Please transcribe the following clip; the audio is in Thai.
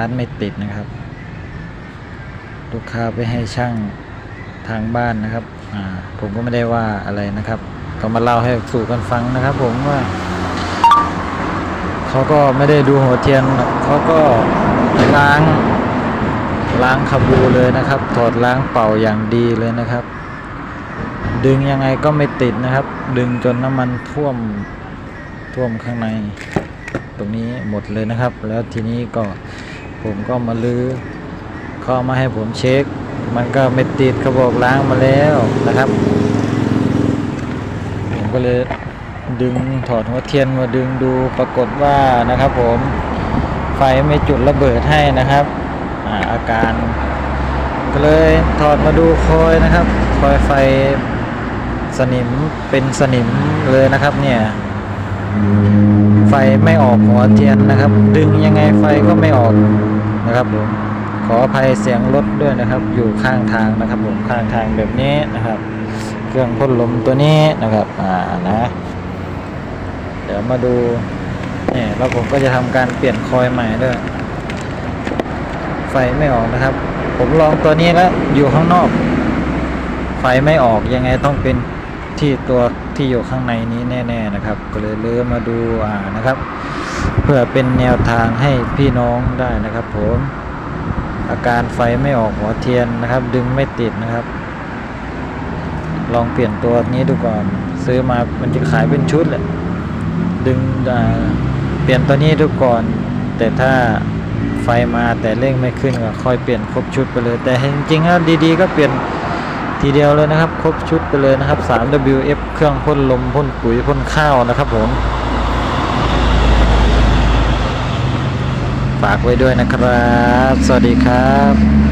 าร์ทไม่ติดนะครับ ลูกค้าไปให้ช่างทางบ้านนะครับผมก็ไม่ได้ว่าอะไรนะครับ ก็มาเล่าให้สู่กันฟังนะครับ ผมว่าเขาก็ไม่ได้ดูหัวเทียนเขาก็ล้างล้างคาบูเลยนะครับ ถอดล้างเป่าอย่างดีเลยนะครับ ดึงยังไงก็ไม่ติดนะครับ ดึงจนน้ำมันท่วมท่วมข้างใน ตรงนี้หมดเลยนะครับ แล้วทีนี้ก็ ผมก็มาลื้อเขาเอามาให้ผมเช็ค มันก็ไม่ติดเขาบอกล้างมาแล้วนะครับ ผมก็เลยดึงถอดหัวเทียนมาดึงดูปรากฏว่านะครับ ผมไฟไม่จุดระเบิดให้นะครับอาอาการก็เลยถอดมาดูคอยนะครับ คอยไฟสนิมเป็นสนิมเลยนะครับเนี่ย ไฟไม่ออกหัวเทียนนะครับ ดึงยังไงไฟก็ไม่ออกนะครับผมขออภัยเสียงรถด้วยนะครับ อยู่ข้างทางนะครับผมข้างทางแบบนี้นะครับ เครื่องพ่นลมตัวนี้นะครับอ่านะเดี๋ยวมาดูเนี่ยแล้วผมก็จะทำการเปลี่ยนคอยใหม่ด้วย ไฟไม่ออกนะครับ ผมลองตัวนี้แล้วอยู่ข้างนอก ไฟไม่ออกยังไงต้องเป็น ที่ตัวที่อยู่ข้างในนี้แน่ ๆนะครับ ก็เลยเลื่อมาดูอ่านะครับ เพื่อเป็นแนวทางให้พี่น้องได้นะครับ ผม อาการไฟไม่ออกหัวเทียนนะครับ ดึงไม่ติดนะครับ ลองเปลี่ยนตัวนี้ดูก่อน ซื้อมามันจะขายเป็นชุดแหละดึงเปลี่ยนตัวนี้ดูก่อน แต่ถ้าไฟมาแต่เร่งไม่ขึ้นก็ค่อยเปลี่ยนครบชุดไปเลย แต่จริงๆแล้วดีๆ ก็เปลี่ยน ทีเดียวเลยนะครับ ครบชุดไปเลยนะครับ 3WF เครื่องพ่นลมพ่นปุ๋ยพ่นข้าวนะครับผมฝากไว้ด้วยนะครับ สวัสดีครับ